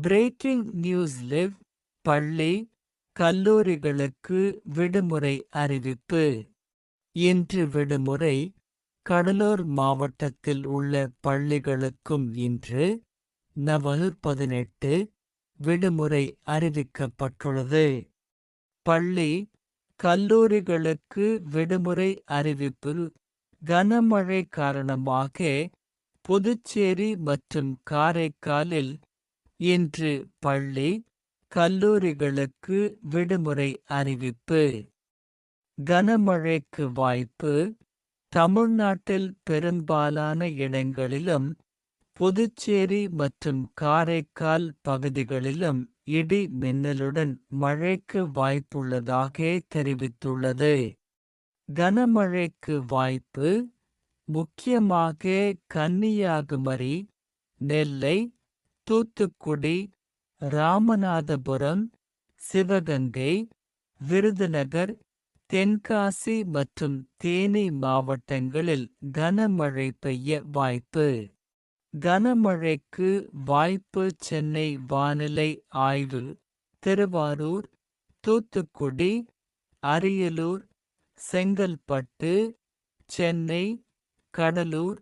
Breaking news live பள்ளி கல்லூரிகளுக்கு விடுமுறை அறிவிப்பு. இன்று விடுமுறை கடலூர் மாவட்டத்தில் உள்ள பள்ளிகளுக்கும் இன்று நவம்பர் பதினெட்டு விடுமுறை அறிவிக்கப்பட்டுள்ளது. பள்ளி கல்லூரிகளுக்கு விடுமுறை அறிவிப்பு கனமழை காரணமாக புதுச்சேரி மற்றும் காரைக்காலில் இன்று பள்ளி கல்லூரிகளுக்கு விடுமுறை அறிவிப்பு. கனமழைக்கு வாய்ப்பு. தமிழ்நாட்டில் பெரும்பாலான இடங்களிலும் புதுச்சேரி மற்றும் காரைக்கால் பகுதிகளிலும் இடி மின்னலுடன் மழைக்கு வாய்ப்புள்ளதாக தெரிவித்துள்ளது. கனமழைக்கு வாய்ப்பு. முக்கியமாக கன்னியாகுமரி நெல்லை தூத்துக்குடி ராமநாதபுரம் சிவகங்கை விருதுநகர் தென்காசி மற்றும் தேனி மாவட்டங்களில் கனமழை பெய்ய வாய்ப்பு. கனமழைக்கு வாய்ப்பு சென்னை வானிலை ஆய்வு திருவாரூர் தூத்துக்குடி அரியலூர் செங்கல்பட்டு சென்னை கடலூர்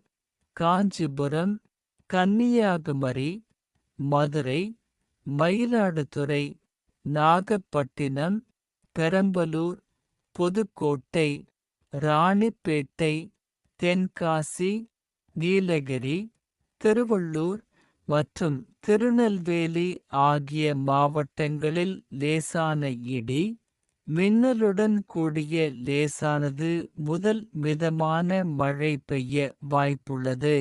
காஞ்சிபுரம் கன்னியாகுமரி மதுரை மயிலாடுதுறை நாகப்பட்டினம் பெரம்பலூர் புதுக்கோட்டை ராணிப்பேட்டை தென்காசி நீலகிரி திருவள்ளூர் மற்றும் திருநெல்வேலி ஆகிய மாவட்டங்களில் லேசான இடி மின்னலுடன் கூடிய லேசானது முதல் மிதமான மழை பெய்ய வாய்ப்புள்ளது.